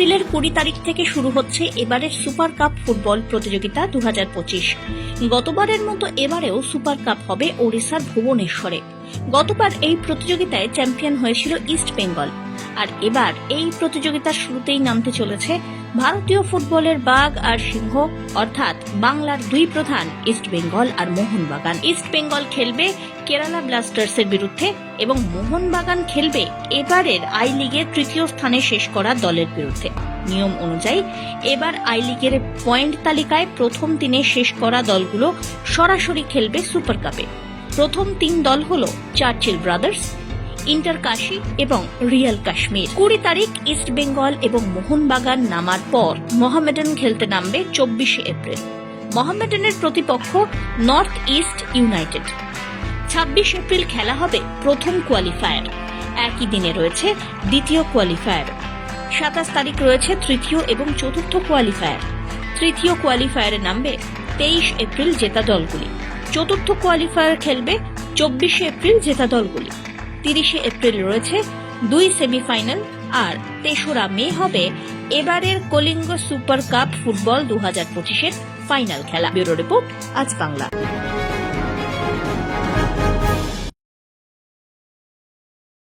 এপ্রিলের কুড়ি তারিখ থেকে শুরু হচ্ছে এবারের সুপার কাপ ফুটবল প্রতিযোগিতা দু হাজার পঁচিশ। গতবারের মতো এবারেও সুপার কাপ হবে ওড়িশার ভুবনেশ্বরে। গতবার এই প্রতিযোগিতায় চ্যাম্পিয়ন হয়েছিল ইস্ট বেঙ্গল। আর এবার এই প্রতিযোগিতার শুরুতেই নামতে চলেছে ভারতীয় ফুটবলের বাঘ আর সিংহ, অর্থাৎ বাংলার দুই প্রধান, ইস্ট বেঙ্গল আর মোহনবাগান। ইস্ট বেঙ্গল খেলবে কেরালা ব্লাস্টার্সের বিরুদ্ধে এবং মোহনবাগান খেলবে এবারের আই লিগের তৃতীয় স্থানে শেষ করা দলের বিরুদ্ধে। নিয়ম অনুযায়ী এবার আই লিগের পয়েন্ট তালিকায় প্রথম দিনে শেষ করা দলগুলো সরাসরি খেলবে সুপার কাপে। প্রথম তিন দল হল চার্চিল ব্রাদার্স, ইন্টার কাশি এবং রিয়াল কাশ্মীর। কুড়ি তারিখ ইস্ট বেঙ্গল এবং মোহনবাগান নামার পর মোহামেডান খেলতে নামবে চব্বিশে এপ্রিল। মোহামেডানের প্রতিপক্ষ নর্থ ইস্ট ইউনাইটেড। ছাব্বিশ এপ্রিল খেলা হবে প্রথম কোয়ালিফায়ার। একই দিনে রয়েছে দ্বিতীয় কোয়ালিফায়ার। সাতাশ তারিখ রয়েছে তৃতীয় এবং চতুর্থ কোয়ালিফায়ার। তৃতীয় কোয়ালিফায়ারে নামবে তেইশ এপ্রিল জেতা দলগুলি। চতুর্থ কোয়ালিফায়ার খেলবে চব্বিশে এপ্রিল জেতা দলগুলি। তিরিশে এপ্রিল রয়েছে দুই সেমিফাইনাল আর তেসরা মে হবে এবারের কলিঙ্গ সুপার কাপ ফুটবল দু হাজার পঁচিশের ফাইনাল খেলা। ব্যুরো রিপোর্ট, আজ বাংলা।